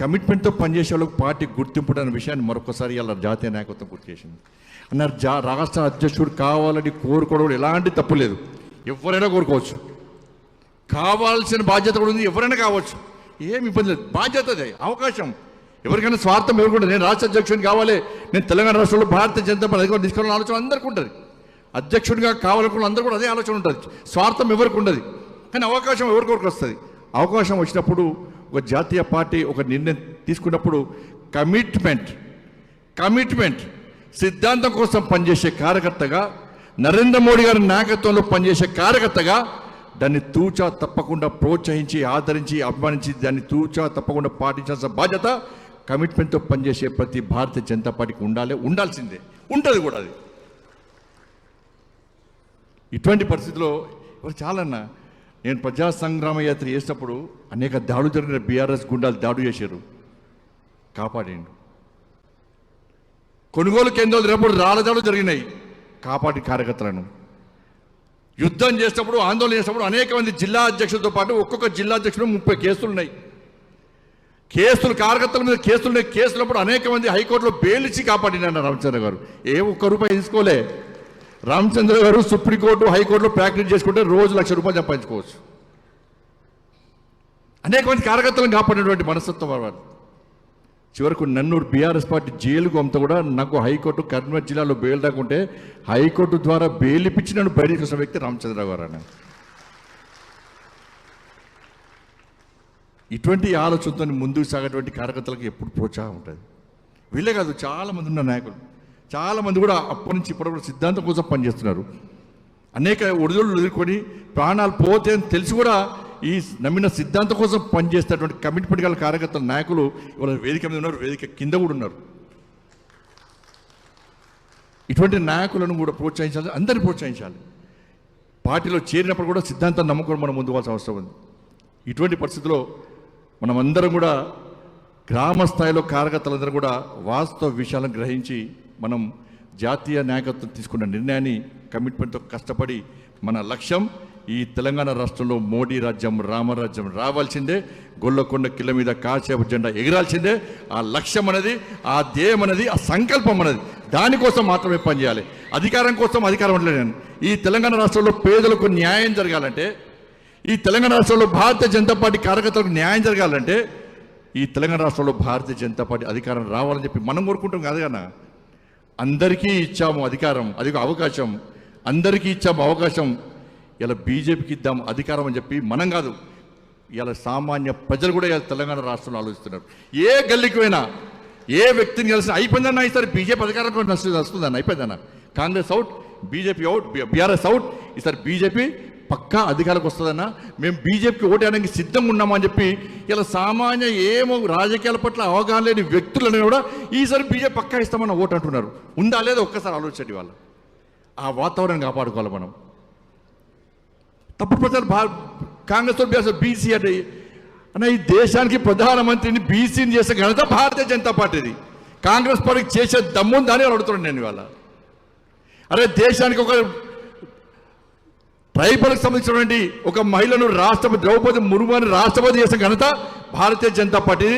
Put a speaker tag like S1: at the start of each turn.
S1: కమిట్మెంట్తో పనిచేసే వాళ్ళకి పార్టీ గుర్తింపు అనే విషయాన్ని మరొకసారి ఇలా జాతీయ నాయకత్వం గుర్తు చేసింది. అన్నారు జా రాష్ట్ర అధ్యక్షుడు కావాలని కోరుకోవడం ఎలాంటి తప్పు లేదు. ఎవరైనా కోరుకోవచ్చు. కావాల్సిన బాధ్యత కూడా ఉంది ఎవరైనా కావచ్చు. ఏమి ఇబ్బంది లేదు. బాధ్యత అదే అవకాశం. ఎవరికైనా స్వార్థం ఎవరికి నేను రాష్ట్ర అధ్యక్షుడిని కావాలి నేను తెలంగాణ రాష్ట్రంలో భారతీయ జనతా పార్టీ తీసుకోవాలని ఆలోచన అందరికీ ఉంటుంది. అధ్యక్షుడిగా కావాలనుకున్న అందరూ కూడా అదే ఆలోచన ఉంటుంది. స్వార్థం ఎవరికి ఉండదు. కానీ అవకాశం ఎవరికొరకు వస్తుంది? అవకాశం వచ్చినప్పుడు ఒక జాతీయ పార్టీ ఒక నిర్ణయం తీసుకున్నప్పుడు కమిట్మెంట్ కమిట్మెంట్ సిద్ధాంతం కోసం పనిచేసే కార్యకర్తగా నరేంద్ర మోడీ గారి నాయకత్వంలో పనిచేసే కార్యకర్తగా దాన్ని తూచా తప్పకుండా ప్రోత్సహించి ఆదరించి అభిమానించి దాన్ని తూచా తప్పకుండా పాటించాల్సిన బాధ్యత కమిట్మెంట్తో పనిచేసే ప్రతి భారతీయ జనతా పార్టీకి ఉండాలి ఉండాల్సిందే ఉంటుంది కూడా అది. ఇటువంటి పరిస్థితిలో ఇవాళ చాలన్నా నేను ప్రజా సంగ్రామ యాత్ర చేసినప్పుడు అనేక దాడులు జరిగిన బీఆర్ఎస్ గుండాలు దాడు చేశారు. కాపాడిండు. కొనుగోలు కేంద్రాలు రేపటి రాళ్ళ దాడులు జరిగినాయి. కాపాడి కార్యకర్తలను. యుద్ధం చేసినప్పుడు ఆందోళన చేసినప్పుడు అనేక మంది జిల్లా అధ్యక్షులతో పాటు ఒక్కొక్క జిల్లా అధ్యక్షుడు ముప్పై కేసులు ఉన్నాయి. కేసులు కార్యకర్తల మీద కేసులున్నాయి కేసులప్పుడు అనేక మంది హైకోర్టులో బెయిలిచ్చి కాపాడినారు రామచంద్ర గారు. ఏ ఒక్క రూపాయి తీసుకోలే. రామచంద్ర గారు సుప్రీంకోర్టు హైకోర్టులో ప్రాక్టీస్ చేసుకుంటే రోజు లక్ష రూపాయలు సంపాదించుకోవచ్చు. అనేక మంది కార్యకర్తలను కాపాడినటువంటి మనస్తత్వం వారు చివరకు నన్నూరు బీఆర్ఎస్ పార్టీ జైలుకు అంతా కూడా నాకు హైకోర్టు కర్నూలు జిల్లాలో బెయిల్ రాకుంటే హైకోర్టు ద్వారా బెయిల్ ఇప్పించి నన్ను బయటకు వచ్చిన వ్యక్తి రామచంద్రరావు గారు అని ఇటువంటి ఆలోచనతో ముందుకు సాగేటువంటి కార్యకర్తలకు ఎప్పుడు ప్రోత్సాహం ఉంటుంది? వీళ్ళే కాదు చాలామంది ఉన్న నాయకులు. చాలామంది కూడా అప్పటి నుంచి ఇప్పటి కూడా సిద్ధాంతం కోసం పనిచేస్తున్నారు. అనేక ఒడిదొడులు ఎదుర్కొని ప్రాణాలు పోతే అని తెలిసి కూడా ఈ నమ్మిన సిద్ధాంతం కోసం పనిచేసేటువంటి కమిట్మెంట్ గల కార్యకర్తల నాయకులు ఇవాళ వేదిక మీద ఉన్నారు వేదిక కింద కూడా ఉన్నారు. ఇటువంటి నాయకులను కూడా ప్రోత్సహించాలి అందరిని ప్రోత్సహించాలి. పార్టీలో చేరినప్పుడు కూడా సిద్ధాంతాన్ని నమ్ముకొని మనం ముందుకోవాల్సిన అవసరం ఉంది. ఇటువంటి పరిస్థితిలో మనం అందరం కూడా గ్రామ స్థాయిలో కార్యకర్తలందరూ కూడా వాస్తవ విషయాలను గ్రహించి మనం జాతీయ నాయకత్వం తీసుకున్న నిర్ణయాన్ని కమిట్మెంట్తో కష్టపడి మన లక్ష్యం ఈ తెలంగాణ రాష్ట్రంలో మోడీ రాజ్యం రామరాజ్యం రావాల్సిందే. గొల్లకొండ కిల్ల మీద కాసేపు జెండా ఎగరాల్సిందే. ఆ లక్ష్యం అనేది ఆ ధ్యేయం అనేది ఆ సంకల్పం అనేది దానికోసం మాత్రమే పనిచేయాలి. అధికారం కోసం అధికారం ఉండలేను ఈ తెలంగాణ రాష్ట్రంలో పేదలకు న్యాయం జరగాలంటే ఈ తెలంగాణ రాష్ట్రంలో భారతీయ జనతా పార్టీ కార్యకర్తలకు న్యాయం జరగాలంటే ఈ తెలంగాణ రాష్ట్రంలో భారతీయ జనతా పార్టీ అధికారం రావాలని చెప్పి మనం కోరుకుంటాం కాదు కదా. అందరికీ ఇచ్చాము అధికారం అది అవకాశం. అందరికీ ఇచ్చాము అవకాశం. ఇలా బీజేపీకి ఇద్దాం అధికారం అని చెప్పి మనం కాదు. ఇలా సామాన్య ప్రజలు కూడా ఇలా తెలంగాణ రాష్ట్రంలో ఆలోచిస్తున్నారు. ఏ గల్లీకి పోయినా ఏ వ్యక్తిని కలిసి అయిపోయిందన్నా ఈసారి బీజేపీ అధికారంలో నష్టం వస్తుందన్న అయిపోయిందన్న. Congress out BJP out BRS out ఈసారి బీజేపీ పక్కా అధికారకు వస్తుందన్న. మేము బీజేపీకి ఓటేయడానికి సిద్ధంగా ఉన్నామని చెప్పి ఇలా సామాన్య ఏమో రాజకీయాల పట్ల అవగాహన లేని వ్యక్తులను కూడా ఈసారి బీజేపీ పక్కా ఇస్తామన్న ఓటు అంటున్నారు. ఉందా లేదా ఒక్కసారి ఆలోచించండి వాళ్ళు ఆ వాతావరణం కాపాడుకోవాలి మనం. తప్పుడు ప్రచారం భా కాంగ్రెస్ చేస్తారు బీసీ అంటే అన్న ఈ దేశానికి ప్రధానమంత్రిని బీసీని చేసే ఘనత భారతీయ జనతా పార్టీది. కాంగ్రెస్ పార్టీకి చేసే దమ్ముందా అని అడుగుతున్నాను నేను ఇవాళ. అరే దేశానికి ఒక ట్రైబల్కి సంబంధించినటువంటి ఒక మహిళను రాష్ట్రపతి ద్రౌపది ముర్ము అని రాష్ట్రపతి చేసిన ఘనత భారతీయ జనతా పార్టీ